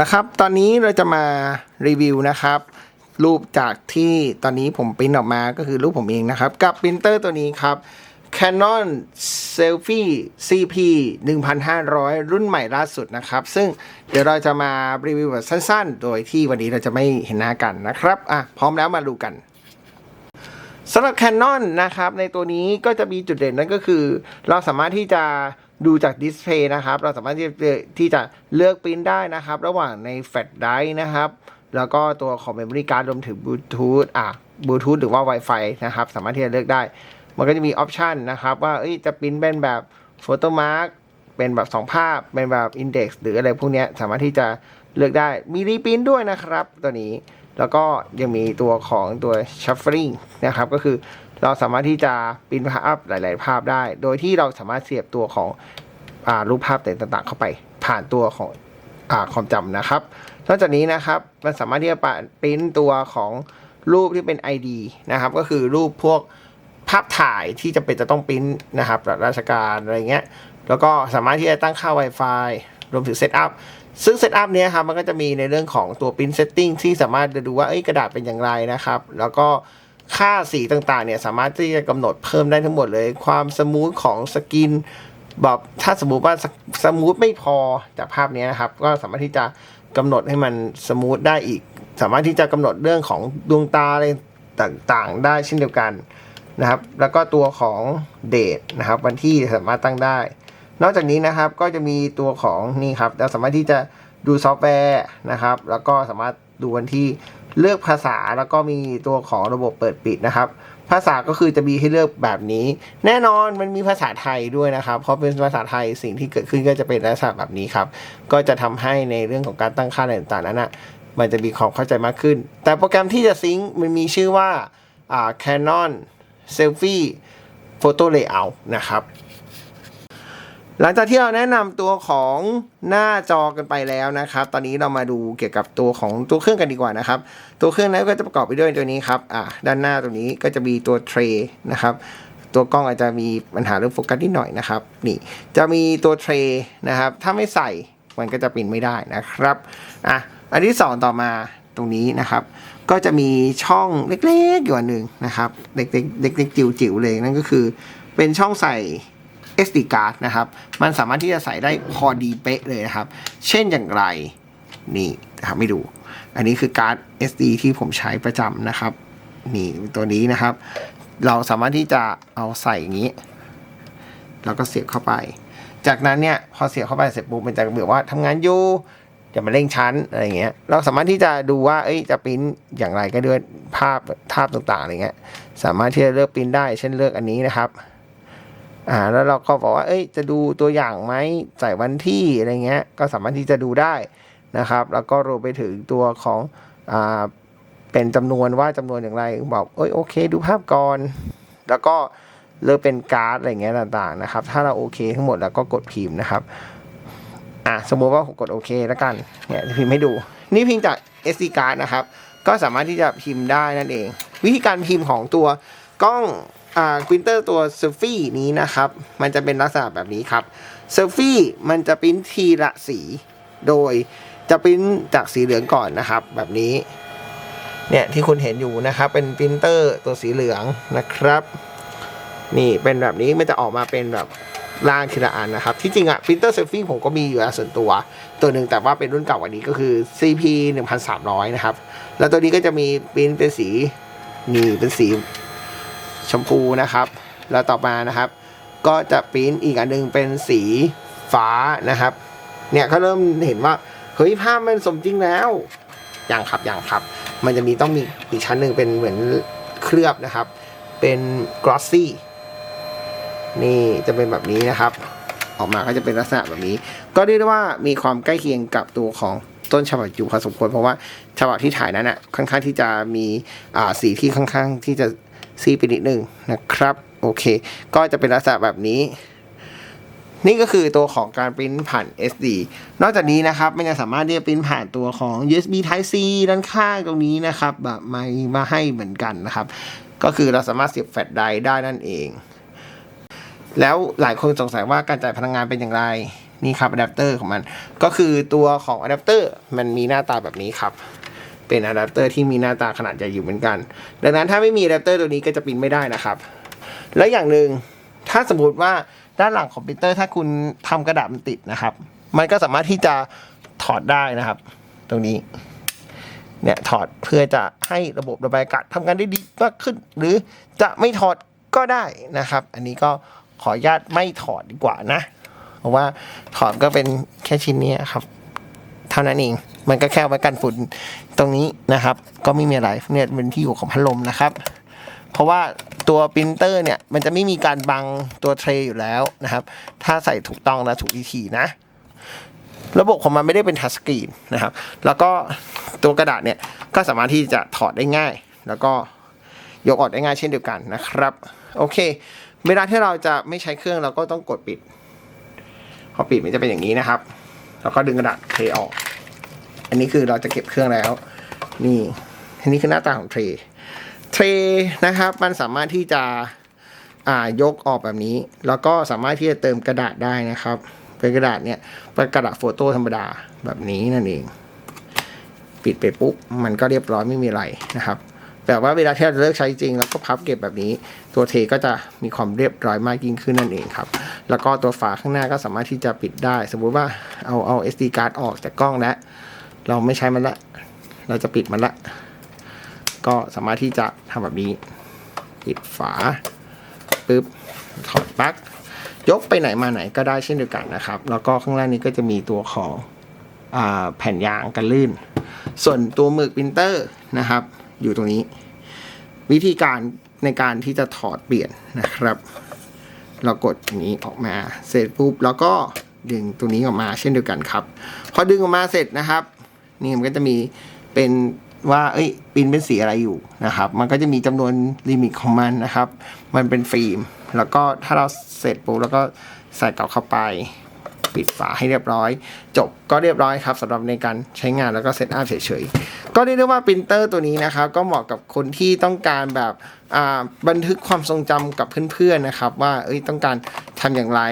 นะครับ ตอนนี้เราจะมารีวิวนะครับ รูปจากที่ตอนนี้ผมปริ้นออกมาก็คือรูปผมเองนะครับ กับปรินเตอร์ตัวนี้ครับ Canon Selfie CP 1500 รุ่นใหม่ล่าสุดนะครับ ซึ่งเดี๋ยวเราจะมารีวิวแบบสั้นๆ โดยที่วันนี้เราจะไม่เห็นหน้ากันนะครับ อะ พร้อมแล้วมาดูกันสำหรับ Canon นะครับ ในตัวนี้ก็จะมีจุดเด่นนั่นก็คือ เราสามารถที่จะ ดูจากดิสเพย์นะครับ เราสามารถที่จะที่จะเลือกปริ้นได้นะครับ ระหว่างในแฟลชไดร์นะครับ แล้วก็ตัวของ Memory Card รวมถึงบลูทูธอะบลูทูธหรือว่า Wi-Fi นะครับ สามารถที่จะเลือกได้ มันก็จะมีออปชันนะครับ ว่าเอ้ยจะปริ้นเป็นแบบโฟโต้มาร์กเป็นแบบ 2 ภาพ เป็นแบบอินเด็กซ์หรืออะไรพวกนี้สามารถที่จะเลือกได้มีรีปริ้นด้วยนะครับ ตัวนี้แล้วก็ยังมีตัวของตัว shuffling นะครับ ก็คือเราสามารถที่จะปริ้นภาพหลาย ๆ ภาพได้ โดยที่เราสามารถเสียบตัวของ รูปภาพต่างๆ เข้าไปผ่านตัวของอความจำนะครับ นอกจากนี้นะครับมันสามารถที่จะปริ้นตัวของรูปที่เป็น ID นะครับ ก็คือรูปพวกภาพถ่ายที่จะเป็นจะต้องปริ้นนะครับราชการอะไรเงี้ยแล้วก็สามารถที่จะตั้งค่า Wi-Fi รวมถึงเซตอัพซึ่งเซตอัพเนี้ยครับมันก็จะมีในเรื่องของตัว print setting ที่สามารถจะดูว่ากระดาษเป็นอย่างไรนะครับ แล้วก็ค่าสีต่างๆเนี่ยสามารถที่จะกำหนดเพิ่มได้ทั้งหมดเลย ความสมูทของสกิน แบบถ้าสมมุติว่าสมูทไม่พอจากภาพนี้นะครับ ก็สามารถที่จะกำหนดให้มันสมูทได้อีก สามารถที่จะกำหนดเรื่องของดวงตาอะไรต่างๆ ได้เช่นเดียวกันนะครับ แล้วก็ตัวของเดทนะครับ วันที่สามารถตั้งได้ นอกจากนี้นะครับก็จะมีตัวของนี่ครับเราสามารถที่จะดูซอฟต์แวร์นะครับ แล้วก็สามารถดูวันที่เลือกภาษาแล้วก็มีตัวของระบบเปิดปิดนะครับ ภาษาก็คือจะมีให้เลือกแบบนี้ แน่นอนมันมีภาษาไทยด้วยนะครับ เพราะเป็นภาษาไทยสิ่งที่เกิดขึ้นก็จะเป็นลักษณะแบบนี้ครับ ก็จะทำให้ในเรื่องของการตั้งค่าอะไรต่างๆนั้นนะมันจะมีความเข้าใจมากขึ้น แต่โปรแกรมที่จะซิงค์มันมีชื่อว่าอ่า Canon Selfie Photo Layout นะครับ หลังจากที่เราแนะนำตัวของหน้าจอกันไปแล้วนะครับ ตอนนี้เรามาดูเกี่ยวกับตัวของตัวเครื่องกันดีกว่านะครับ ตัวเครื่องนั้นก็จะประกอบไปด้วยตัวนี้ครับอ่าด้านหน้าตรงนี้ก็จะมีตัวเทร์นะครับตัวกล้องอาจจะมีปัญหาเรื่องโฟกัสนิดหน่อยนะครับ นี่จะมีตัวเทร์นะครับ ถ้าไม่ใส่มันก็จะปินไม่ได้นะครับอะอันที่สองต่อมาตรงนี้นะครับ ก็จะมีช่องเล็กๆอยู่อันหนึ่งนะครับ เล็กๆเล็กๆจิ๋วๆเลยนั่นก็คือ เป็นช่องใส่ SD card นะครับ มันสามารถที่จะใส่ได้พอดีเป๊ะเลยนะครับ เช่นอย่างไร นี่ทำให้ดู อันนี้คือการ์ด SD ที่ผมใช้ประจำนะครับ นี่ตัวนี้นะครับ เราสามารถที่จะเอาใส่อย่างนี้ แล้วก็เสียบเข้าไป จากนั้นเนี่ยพอเสียบเข้าไปเสร็จปุ๊บมันจะแบบว่าทำงานอยู่จะมาเร่งชั้นอะไรเงี้ย เราสามารถที่จะดูว่า เอ้ย จะปริ้นอย่างไรก็ด้วยภาพภาพต่างๆอะไรเงี้ย สามารถที่จะเลือกปริ้นได้ เช่นเลือกอันนี้นะครับ อ่าแล้วเราก็บอกว่าเอ้ยจะดูตัวอย่างไหมใส่วันที่อะไรเงี้ยก็สามารถที่จะดูได้นะครับ แล้วก็รวมไปถึงตัวของอ่าเป็นจำนวนว่าจำนวนอย่างไรบอกเอ้ยโอเค ดูภาพก่อนแล้วก็เลือกเป็นการ์ดอะไรเงี้ยต่างๆนะครับ ถ้าเราโอเคทั้งหมดแล้วก็กดพิมพ์นะครับอะสมมติว่าผมกดโอเคแล้วกันเนี่ยพิมพ์ให้ดู นี่พิมพ์จาก SD card นะครับ ก็สามารถที่จะพิมพ์ได้นั่นเอง วิธีการพิมพ์ของตัวกล้อง อ่าปรินเตอร์ตัวเซลฟี่นี้นะครับ มันจะเป็นลักษณะแบบนี้ครับเซลฟี่มันจะปริ้นทีละสี โดยจะปริ้นจากสีเหลืองก่อนนะครับ แบบนี้ เนี่ยที่คุณเห็นอยู่นะครับ เป็นปรินเตอร์ตัวสีเหลืองนะครับ นี่เป็นแบบนี้มันจะออกมาเป็นแบบร่างทีละอันนะครับ ที่จริงอะปรินเตอร์เซลฟี่ผมก็มีอยู่แล้วส่วนตัว ตัวหนึ่งแต่ว่าเป็นรุ่นเก่ากว่านี้ก็คือ CP 1300 นะครับ แล้วตัวนี้ก็จะมีปริ้นเป็นสีนี่เป็นสี ชมพูนะครับ แล้วต่อมานะครับ ก็จะปริ้นอีกอันหนึงเป็นสีฟ้านะครับ เนี่ยเขาเริ่มเห็นว่าเฮ้ยภาพมันสมจริงแล้วอย่างครับอย่างครับ มันจะมีต้องมีอีกชั้นหนึ่งเป็นเหมือนเคลือบนะครับ เป็น glossy นี่จะเป็นแบบนี้นะครับ ออกมาก็จะเป็นลักษณะแบบนี้ ก็เรียกได้ว่ามีความใกล้เคียงกับตัวของต้นฉบับอยู่พอสมควรเพราะว่าฉบับที่ถ่ายนั้นอะค่อนข้างที่จะมีอ่าสีที่ค่อนข้างที่จะ ซีไปนิดนึงนะครับ โอเค ก็จะเป็นลักษณะแบบนี้ นี่ก็คือตัวของการปริ้นผ่าน SD นอกจากนี้นะครับมันยังสามารถที่จะปริ้นผ่านตัวของ USB Type C ด้านข้างตรงนี้นะครับแบบมามาให้เหมือนกันนะครับ ก็คือเราสามารถเสียบแฟลชไดร์ได้นั่นเอง แล้วหลายคนสงสัยว่าการจ่ายพลังงานเป็นอย่างไรนี่ครับอะแดปเตอร์ของมัน ก็คือตัวของอะแดปเตอร์มันมีหน้าตาแบบนี้ครับ เป็นอะแดปเตอร์ที่มีหน้าตาขนาดใหญ่อยู่เหมือนกัน ดังนั้นถ้าไม่มีอะแดปเตอร์ตัวนี้ก็จะปิ้นไม่ได้นะครับ แล้วอย่างหนึ่งถ้าสมมติว่าด้านหลังคอมพิวเตอร์ถ้าคุณทำกระดาษมันติดนะครับ มันก็สามารถที่จะถอดได้นะครับ ตรงนี้เนี่ยถอดเพื่อจะให้ระบบระบายอากาศทำงานได้ดีมากขึ้น หรือจะไม่ถอดก็ได้นะครับ อันนี้ก็ขออนุญาตไม่ถอดดีกว่านะ เพราะว่าถอดก็เป็นแค่ชิ้นนี้ครับ เท่านั้นเอง มันก็แค่ไว้กันฝุ่นตรงนี้นะครับ ก็ไม่มีอะไรเนี่ยเป็นที่อยู่ของพัดลมนะครับ เพราะว่าตัวปรินเตอร์เนี่ยมันจะไม่มีการบังตัวเทรย์อยู่แล้วนะครับ ถ้าใส่ถูกต้องและถูกวิธีนะ ระบบของมันไม่ได้เป็นทัชสกรีนนะครับ แล้วก็ตัวกระดาษเนี่ยก็สามารถที่จะถอดได้ง่าย แล้วก็ยกออกได้ง่ายเช่นเดียวกันนะครับ โอเค เวลาที่เราจะไม่ใช้เครื่องเราก็ต้องกดปิด พอปิดมันจะเป็นอย่างนี้นะครับ แล้วก็ดึงกระดาษเทออก อันนี้คือเราจะเก็บเครื่องแล้ว นี่อันนี้คือหน้าตาของเทรเทรนะครับมันสามารถที่จะอ่ายกออกแบบนี้ แล้วก็สามารถที่จะเติมกระดาษได้นะครับ เป็นกระดาษเนี่ยเป็นกระดาษโฟโต้ธรรมดาแบบนี้นั่นเอง ปิดไปปุ๊บมันก็เรียบร้อยไม่มีอะไรนะครับ แต่ว่าเวลาที่เราเลิกใช้จริงเราก็พับเก็บแบบนี้ ตัวเทก็จะมีความเรียบร้อยมากยิ่งขึ้นนั่นเองครับ แล้วก็ตัวฝาข้างหน้าก็สามารถที่จะปิดได้ สมมุติว่าเอาเอา SD card ออกจากกล้องแล้วเราไม่ใช้มันละ เราจะปิดมันละ ก็สามารถที่จะทำแบบนี้ ปิดฝาปึ๊บถอดปลั๊กยกไปไหนมาไหนก็ได้เช่นเดียวกันนะครับ แล้วก็ข้างล่างนี้ก็จะมีตัวของอแผ่นยางกันลื่น ส่วนตัวหมึกปรินเตอร์นะครับ อยู่ตรงนี้ วิธีการ ในการที่จะถอดเปลี่ยนนะครับ เรากดนี้ออกมาเสร็จปุ๊บแล้วก็ดึงตัวนี้ออกมาเช่นเดียวกันครับ พอดึงออกมาเสร็จนะครับ นี่มันก็จะมีเป็นว่าเอ้ยปินเป็นสีอะไรอยู่นะครับ มันก็จะมีจำนวนลิมิตของมันนะครับ มันเป็นฟิล์ม แล้วก็ถ้าเราเสร็จปุ๊บแล้วก็ใส่กลับเข้าไป ปิดฝาให้เรียบร้อย จบก็เรียบร้อยครับสำหรับในการใช้งานแล้วก็เซตอัพเฉยๆ ก็เรียกได้ว่าปรินเตอร์ตัวนี้นะครับก็เหมาะกับคนที่ต้องการแบบบันทึกความทรงจำกับเพื่อนๆนะครับ ว่าเอ้ยต้องการทำอย่างไร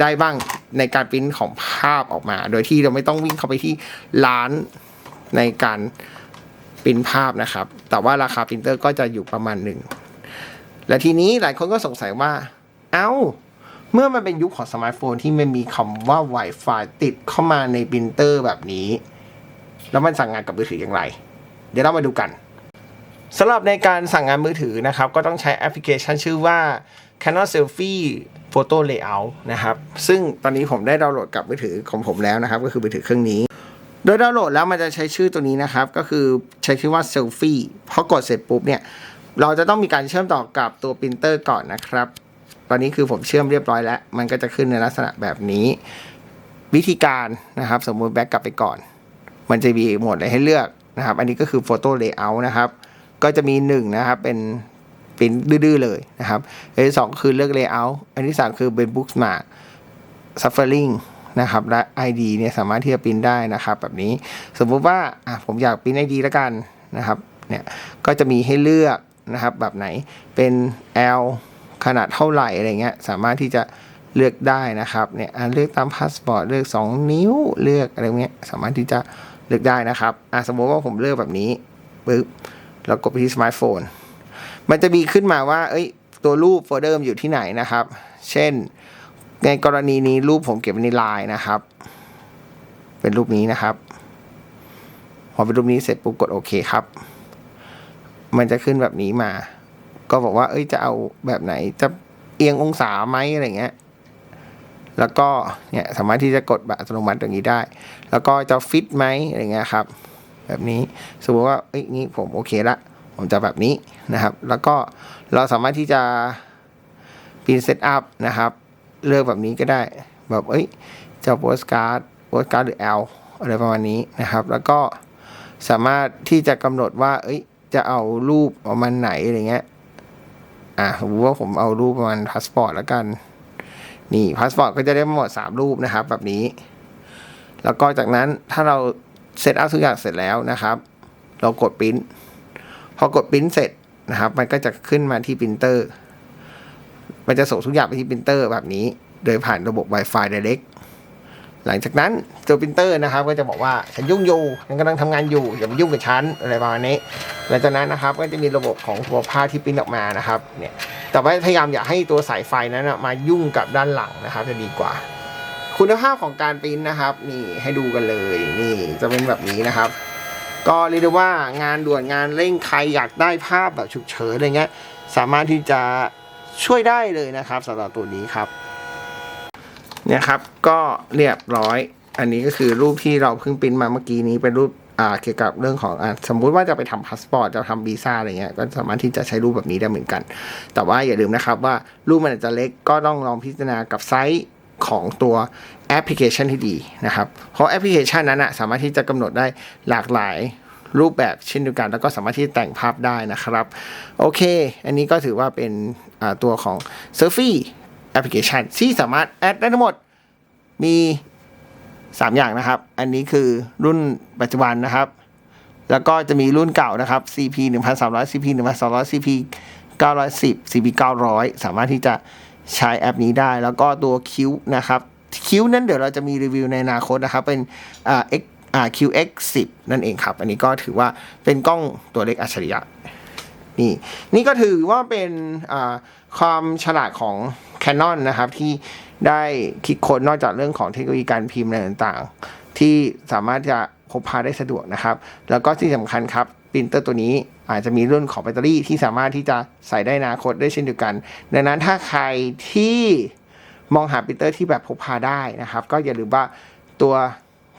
ได้บ้างในการปริ้นของภาพออกมา โดยที่เราไม่ต้องวิ่งเข้าไปที่ร้านในการปริ้นภาพนะครับ แต่ว่าราคาปรินเตอร์ก็จะอยู่ประมาณหนึ่ง และทีนี้หลายคนก็สงสัยว่า เอ้า เมื่อมันเป็นยุคของสมาร์ทโฟนที่มันมีคำว่า Wi-Fi ติดเข้ามาในปรินเตอร์แบบนี้ แล้วมันสั่งงานกับมือถืออย่างไร เดี๋ยวเรามาดูกันสำหรับในการสั่งงานมือถือนะครับ ก็ต้องใช้แอปพลิเคชันชื่อว่า Canon Selfie Photo Layout นะครับ ซึ่งตอนนี้ผมได้ดาวน์โหลดกับมือถือของผมแล้วนะครับ ก็คือมือถือเครื่องนี้ โดยดาวน์โหลดแล้วมันจะใช้ชื่อตัวนี้นะครับ ก็คือใช้ชื่อว่า Selfie พอกดเสร็จปุ๊บเนี่ย เราจะต้องมีการเชื่อมต่อกับตัวปรินเตอร์ก่อนนะครับ ตอนนี้คือผมเชื่อมเรียบร้อยแล้ว มันก็จะขึ้นในลักษณะแบบนี้ วิธีการนะครับ สมมุติแบ็กกลับไปก่อน มันจะมีโหมดอะไรให้เลือกนะครับ อันนี้ก็คือ Photo Layout นะครับ ก็จะมีหนึ่งนะครับเป็นเปริ้นดื้อๆเลยนะครับอันที่สองคือเลือก Layout อันที่สามคือเป็น Bookmark Suffering นะครับและ ID เนี่ยสามารถที่จะปริ้นได้นะครับแบบนี้สมมุติว่าอะผมอยากปริ้น ID แล้วกันนะครับเนี่ยก็จะมีให้เลือกนะครับแบบไหนเป็น L ขนาดเท่าไหร่อะไรเงี้ยสามารถที่จะเลือกได้นะครับเนี่ยเลือกตามพาสปอร์ตเลือก 2 นิ้วเลือกอะไรเงี้ยสามารถที่จะ เลือกได้นะครับอะสมมติว่าผมเลือกแบบนี้ปึ๊บแล้วกดไปที่สมาร์ทโฟน มันจะมีขึ้นมาว่า เอ้ย ตัวรูปโฟลเดอร์มันอยู่ที่ไหนนะครับ เช่น ในกรณีนี้รูปผมเก็บไว้ในไลน์นะครับ เป็นรูปนี้นะครับ พอเป็นรูปนี้เสร็จปุ๊บกดโอเคครับ มันจะขึ้นแบบนี้มา ก็บอกว่า เอ้ย จะเอาแบบไหน จะเอียงองศาไหมอะไรเงี้ย แล้วก็เนี่ยสามารถที่จะกดแบบอัตโนมัติอย่างนี้ได้ แล้วก็จะฟิตไหมอะไรเงี้ยครับ แบบนี้สมมติว่าเอ้ยงี้ผมโอเคละผมจะแบบนี้นะครับ แล้วก็เราสามารถที่จะปีนเซตอัพนะครับ เลือกแบบนี้ก็ได้ แบบเอ้ยจะโพสการ์ดโพสการ์ดหรือ L อะไรประมาณนี้นะครับ แล้วก็สามารถที่จะกำหนดว่า เอ้ย จะเอารูปประมาณไหนอะไรเงี้ย อะสมมติว่าผมเอารูปประมาณพาสปอร์ตแล้วกัน นี่พาสปอร์ตก็จะได้หมดสามรูปนะครับ แบบนี้ แล้วก็จากนั้นถ้าเราเซตอัพทุกอย่างเสร็จแล้วนะครับ เรากดปริ้นพอกดปริ้นเสร็จนะครับ มันก็จะขึ้นมาที่ปรินเตอร์มันจะส่งทุกอย่างไปที่ปรินเตอร์แบบนี้ โดยผ่านระบบ Wi-Fi Direct หลังจากนั้นตัวปรินเตอร์นะครับ ก็จะบอกว่าฉันยุ่งอยู่ฉันกำลังทำงานอยู่อย่ามายุ่งกับฉันอะไรประมาณนี้หลังจากนั้นนะครับ ก็จะมีระบบของตัวผ้าที่ปริ้นออกมานะครับเนี่ย แต่ว่าพยายามอย่าให้ตัวสายไฟนั้นนะมายุ่งกับด้านหลังนะครับ จะดีกว่า คุณภาพของการปริ้นนะครับ นี่ให้ดูกันเลย นี่จะเป็นแบบนี้นะครับ ก็เรียกได้ว่างานด่วนงานเร่งใครอยากได้ภาพแบบฉุกเฉินอะไรเงี้ยสามารถที่จะช่วยได้เลยนะครับสำหรับตัวนี้ครับเนี่ยครับก็เรียบร้อย อันนี้ก็คือรูปที่เราเพิ่งปริ้นมาเมื่อกี้นี้เป็นรูป อ่าเกี่ยวกับเรื่องของอ่าสมมุติว่าจะไปทำพาสปอร์ตจะทำวีซ่าอะไรเงี้ยก็สามารถที่จะใช้รูปแบบนี้ได้เหมือนกัน แต่ว่าอย่าลืมนะครับว่ารูปมันอาจจะเล็กก็ต้องลองพิจารณากับไซส์ของตัวแอปพลิเคชันที่ดีนะครับ เพราะแอปพลิเคชันนั้นอะสามารถที่จะกำหนดได้หลากหลายรูปแบบเช่นเดียวกันแล้วก็สามารถที่แต่งภาพได้นะครับ โอเค อันนี้ก็ถือว่าเป็นอ่าตัวของ s u r f y แอปพลิเคชันที่สามารถแอดได้ทั้งหมดมี 3 อย่างนะครับ อันนี้คือรุ่นปัจจุบันนะครับ แล้วก็จะมีรุ่นเก่านะครับ CP 1300 CP 1200 CP 910 CP 900 สามารถที่จะใช้แอปนี้ได้ แล้วก็ตัวคิวนะครับคิวนั้นเดี๋ยวเราจะมีรีวิวในอนาคตนะครับ เป็นอ่า X อ่า QX 10 นั่นเองครับ อันนี้ก็ถือว่าเป็นกล้องตัวเล็กอัจฉริยะ นี่นี่ก็ถือว่าเป็นความฉลาดของ Canon นะครับ ที่ได้คิดค้นนอกจากเรื่องของเทคโนโลยีการพิมพ์อะไรต่างๆ ที่สามารถจะพกพาได้สะดวกนะครับ แล้วก็ที่สำคัญครับปรินเตอร์ตัวนี้อาจจะมีรุ่นของแบตเตอรี่ที่สามารถที่จะใส่ได้นอนาคตได้เช่นเดียวกัน ดังนั้นถ้าใครที่มองหาปรินเตอร์ที่แบบพกพาได้นะครับ ก็อย่าลืมว่าตัว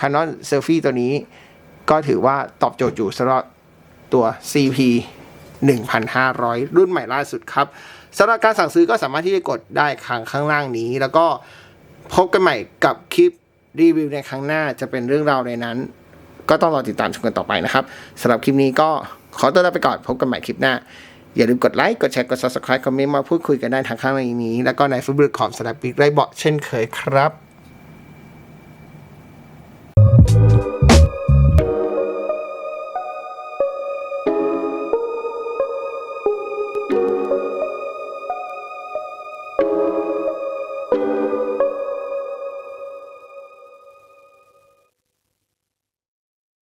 Canon Selfie ตัวนี้ ก็ถือว่าตอบโจทย์อยู่สำหรับตัว CP 1,500 รุ่นใหม่ล่าสุดครับสำหรับการสั่งซื้อก็สามารถที่จะกดได้ข้างข้างล่างนี้ แล้วก็พบกันใหม่กับคลิปรีวิวในครั้งหน้าจะเป็นเรื่องราวในนั้น ก็ต้องรอติดตามชมกันต่อไปนะครับสำหรับคลิปนี้ก็ขอตัวลาไปก่อนพบกันใหม่คลิปหน้า อย่าลืมกดไลค์ กดแชร์ กด subscribe คอมเมนต์มาพูดคุยกันได้ทางข้างในนี้ แล้วก็ใน Facebook ของสำหรับบิ๊กไรบอทเช่นเคยครับ